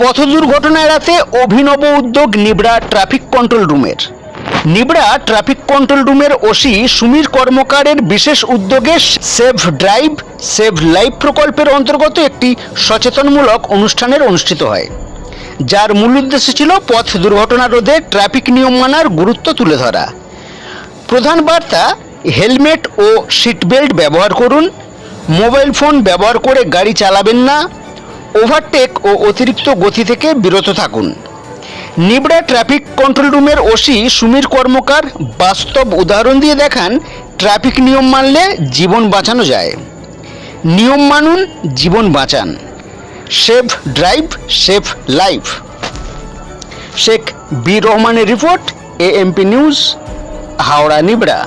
পথ দুর্ঘটনা এড়াতে অভিনব উদ্যোগ নিবড়া ট্রাফিক কন্ট্রোল রুমের। নিবড়া ট্রাফিক কন্ট্রোল রুমের ওসি সুমীর কর্মকারের বিশেষ উদ্যোগে সেভ ড্রাইভ, সেভ লাইফ প্রকল্পের অন্তর্গত একটি সচেতনমূলক অনুষ্ঠানের অনুষ্ঠিত হয়। যার মূল উদ্দেশ্য ছিল পথ দুর্ঘটনা রোধে ট্রাফিক নিয়ম মানার গুরুত্ব তুলে ধরা। প্রধান বার্তা, হেলমেট ও সিট বেল্ট ব্যবহার করুন। মোবাইল ফোন ব্যবহার করে গাড়ি চালাবেন না। ওভারটেক ও অতিরিক্ত গতি থেকে বিরত থাকুন। নিবড়া ট্রাফিক কন্ট্রোল রুমের ওসি সুমীর কর্মকার বাস্তব উদাহরণ দিয়ে দেখান ট্রাফিক নিয়ম মানলে জীবন বাঁচানো যায়। নিয়ম মানুন, জীবন বাঁচান। Save drive save life Sheikh B রহমানের report AMP news Howrah, Nibra.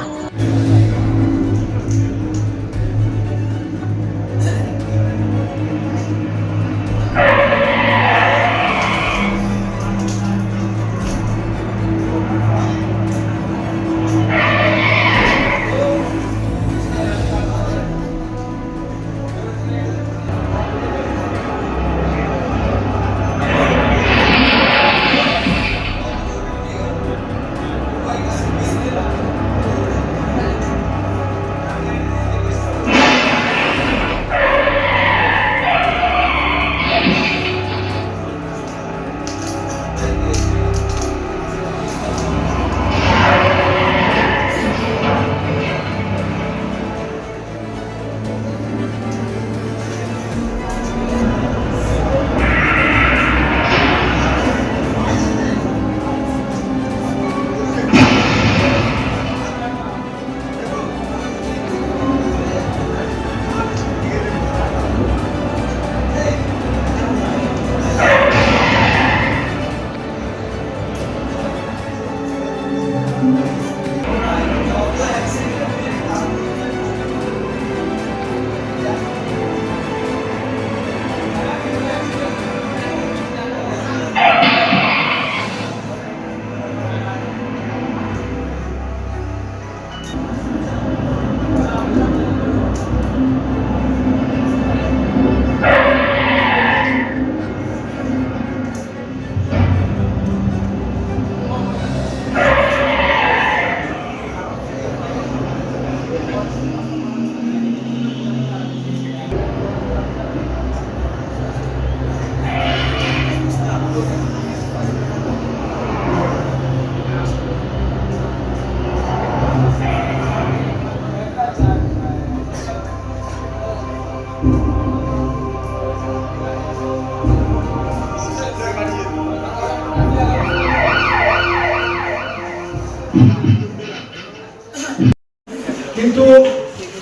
কিন্তু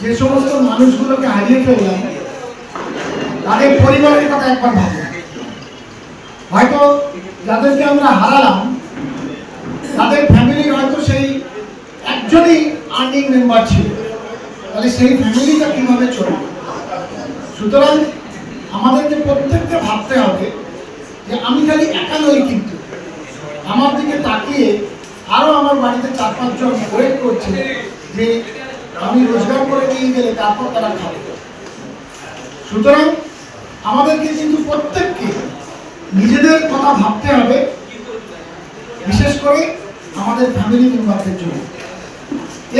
যে সমস্ত মানুষগুলোকে হারিয়ে ফেললাম, তাদের পরিবারের কথা একবার ভাবুন। হয়তো যাদেরকে আমরা হারালাম, তাদের ফ্যামিলির হয়তো সেই একজনই আর্নিং মেম্বার ছিল। তাহলে সেই ফ্যামিলিটা কীভাবে চলবে? সুতরাং আমাদেরকে প্রত্যেককে ভাবতে হবে যে আমি খালি একা নই কিন্তু। আমার দিকে তাকিয়ে আরও আমার বাড়িতে চার পাঁচজন ওয়েট করছে যে আমি রোজগার করে নিয়ে গেলে তারপর তারা খাবে। সুতরাং আমাদেরকে কিন্তু প্রত্যেককে নিজেদের কথা ভাবতে হবে, বিশেষ করে আমাদের ফ্যামিলি মেম্বারদের জন্য।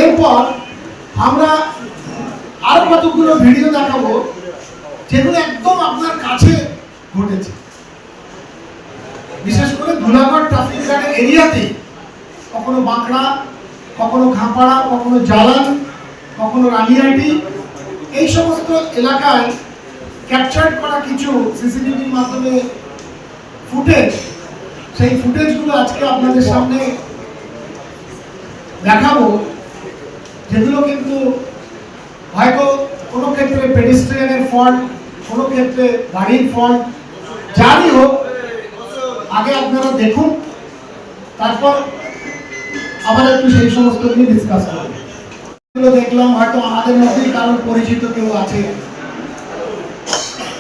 এরপর আমরা আর কতগুলো ভিডিও দেখাবো, যেগুলো একদম আপনার কাছে ঘটেছে। বিশেষ করে ধুলাগড় ট্রাফিক গার্ডের এরিয়াতে কখনো বাঁকড়া, কখনো খাপাড়া কখনো জালান কখনো রানিয়াটি, এই সমস্ত এলাকায় ক্যাপচার করা কিছু সিসিটিভির মাধ্যমে ফুটেজ সেই ফুটেজগুলো আজকে আপনাদের সামনে দেখাবো, যেগুলো কিন্তু হয়তো কোনো ক্ষেত্রে পেডিস্ট্রিয়ানের ফল্ট কোনো ক্ষেত্রে গাড়ির ফল্ট যারই হোক, আগে আপনারা দেখুন, তারপর আবার একটু সেই সমস্ত নিয়ে ডিসকাস করব। দেখলাম হয়তো আমাদের মধ্যেই কারোর পরিচিত কেউ আছে।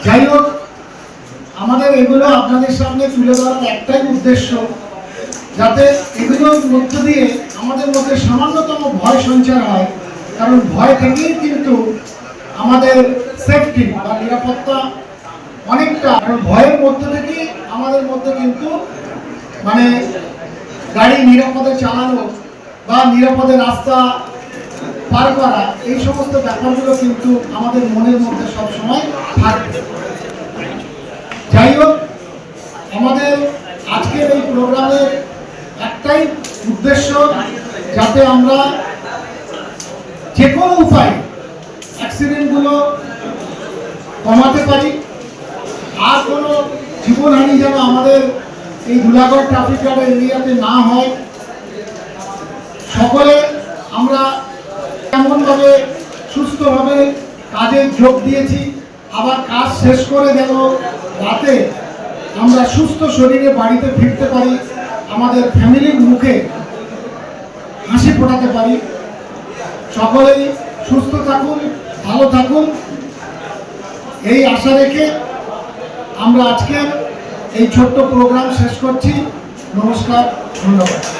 যাই হোক, আমাদের এগুলো আপনাদের সামনে তুলে ধরার একটাই উদ্দেশ্য, যাতে এগুলোর মধ্য দিয়ে আমাদের মধ্যে সামান্যতম ভয় সঞ্চার হয়। কারণ ভয় থেকেই কিন্তু আমাদের সেফটি বা নিরাপত্তা অনেকটা, কারণ ভয়ের মধ্য থেকেই আমাদের মধ্যে কিন্তু মানে গাড়ি নিরাপদে চালানো বা নিরাপদে রাস্তা পার করা, এই সমস্ত ব্যাপারগুলো কিন্তু আমাদের মনের মধ্যে সবসময় থাকবে। যাই হোক আমাদের আজকের এই প্রোগ্রামের একটাই উদ্দেশ্য যাতে আমরা যে কোনো উপায়ে অ্যাক্সিডেন্টগুলো কমাতে পারি, আর কোনো জীবনহানি যেন আমাদের এই দুলাগড় ট্রাফিক গার্ডের এরিয়াতে না হয়, সকলে আমরা এমনভাবে সুস্থভাবে কাজে যোগ দিয়েছি, আবার কাজ শেষ করে যেন রাতে আমরা সুস্থ শরীরে বাড়িতে ফিরতে পারি, আমাদের ফ্যামিলির মুখে হাসি ফোটাতে পারি। সকলেই সুস্থ থাকুন, ভালো থাকুন। এই আশা রেখে আমরা আজকের এই ছোট্ট প্রোগ্রাম শেষ করছি। নমস্কার ধন্যবাদ।